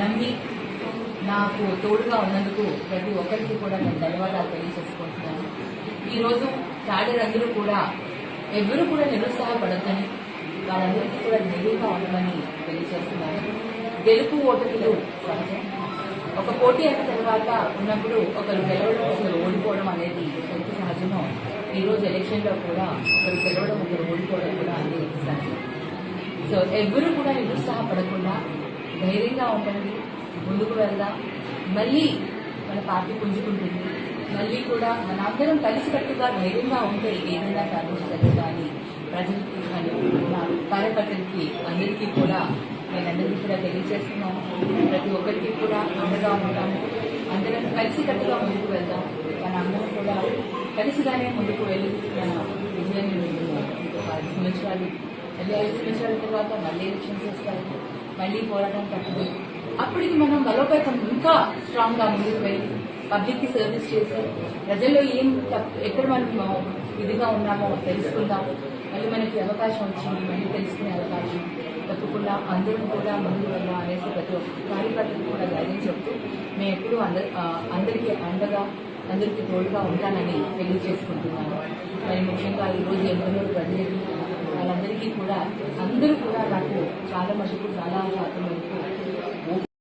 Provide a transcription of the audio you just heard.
నమ్మి నాకు తోడుగా ఉన్నందుకు ప్రతి ఒక్కరికి కూడా నేను ధన్యవాదాలు తెలియజేసుకుంటున్నాను. ఈరోజు క్యాడర్ కూడా ఎవరు కూడా నిరుత్సాహపడద్దని వాళ్ళందరికీ కూడా నిలువుగా ఉండమని తెలియజేస్తున్నాను గెలుపు ఓటమిలు సహజం. ఒక పోటీ అయిన తర్వాత ఉన్నప్పుడు ఒకరు గెలవడం ఒకరు ఓడిపోవడం అనేది ఎంత సహజమో ఈరోజు ఎలక్షన్లో కూడా ఒకరు గెలవడం ఒకరు ఓడిపోవడం కూడా అనేది సహజం. సో ఎవ్వరూ కూడా నిరుత్సాహపడకుండా ధైర్యంగా ఉండండి ముందుకు వెళ్దాం. మళ్ళీ మన పార్టీ పుంజుకుంటుంది. మళ్ళీ కూడా మనందరం కలిసికట్టుగా ధైర్యంగా ఉంటే ఏదైనా సాధించగలదు కానీ ప్రజలకి నా కార్యకర్తలకి అందరికీ కూడా నేను కూడా తెలియజేస్తున్నాను. ప్రతి ఒక్కరికి కూడా అండగా ఉంటాము అందరం కలిసికట్టుగా ముందుకు వెళ్దాం. మన అందరం కూడా కలిసిగానే ముందుకు వెళ్ళి మన విజయాన్ని ఇంకొక ఐదు సంవత్సరాలు మళ్ళీ ఐదు సంవత్సరాల తర్వాత మళ్ళీ ఎలక్షన్స్ వస్తాయి. మళ్ళీ పోరాటం తప్పదు అప్పటికి మనం బలోపేతం ఇంకా స్ట్రాంగ్గా ముందుకు వెళ్ళి పబ్లిక్కి సర్వీస్ చేసి ప్రజల్లో ఏం తప్పు ఎక్కడ మనం ఇదిగా ఉన్నామో తెలుసుకుందాం. మళ్ళీ మనకి అవకాశం వచ్చింది మళ్ళీ తెలుసుకునే అవకాశం. తప్పకుండా అందరం కూడా ముందు వెళ్దాం అనేసి ప్రతి ఒక్క కార్యకర్తలు కూడా ధైర్యం చెప్తూ మేము ఎప్పుడూ అందరి అందరికీ అండగా అందరికీ తోడుగా ఉంటానని తెలియజేసుకుంటున్నాను. మరి ముఖ్యంగా ఈరోజు ఎందరో ప్రజలకి కూడా అందరూ కూడా నాకు చాలా మటుకు చాలా శాతం వరకు